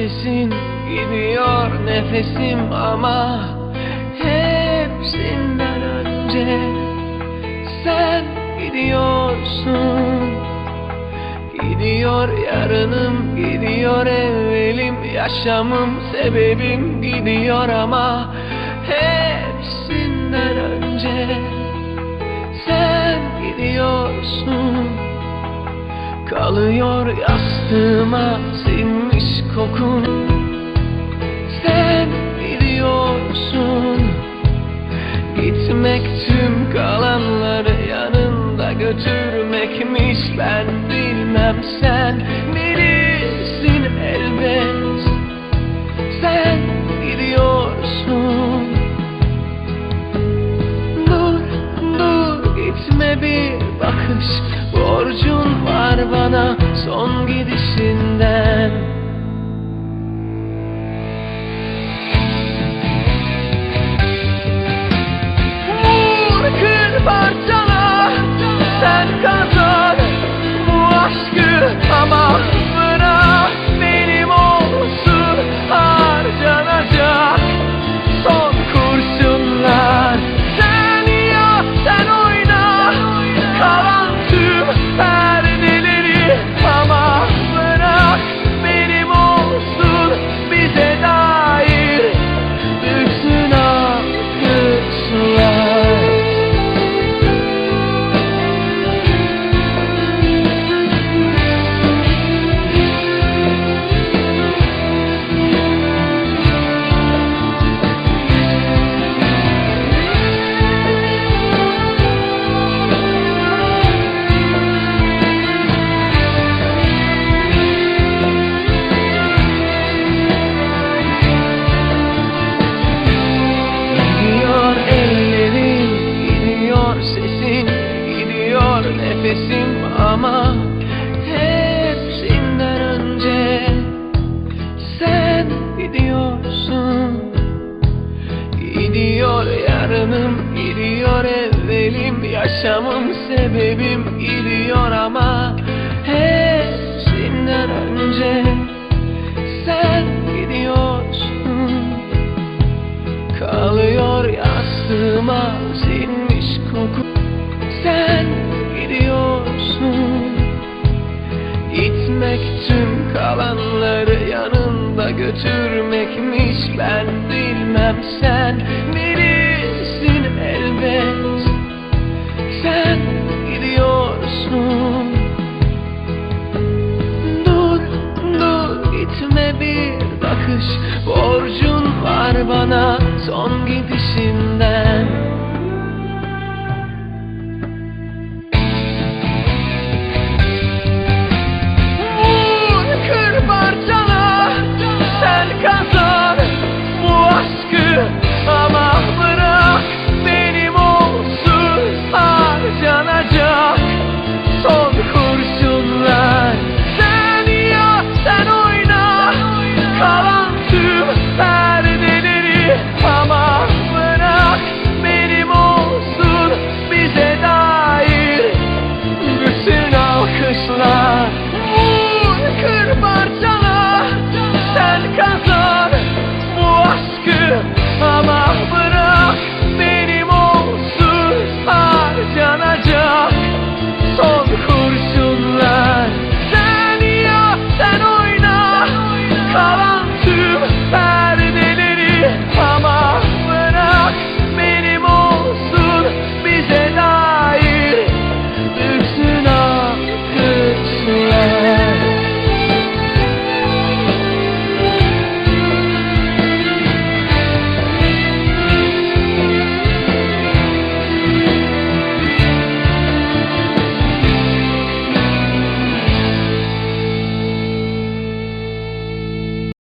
sesin gidiyor nefesim ama hepsinden önce sen gidiyorsun. Gidiyor yarınım gidiyor evvelim yaşamım sebebim gidiyor ama hepsinden önce sen gidiyorsun Kalıyor yastığıma sinmiş kokun. Sen gidiyorsun Gitmek tüm kalanları yanında götürmekmiş. Ben bilmem sen bilirsin elbet. Sen gidiyorsun Dur, dur gitme bir bakış bana son gidişinden yaşamım sebebim gidiyor ama hepsinden önce sen gidiyorsun. Kalıyor yastığıma sinmiş koku Sen gidiyorsun Gitmek tüm kalanları yanında götürmekmiş Ben bilmem sen bilirsin son gidişin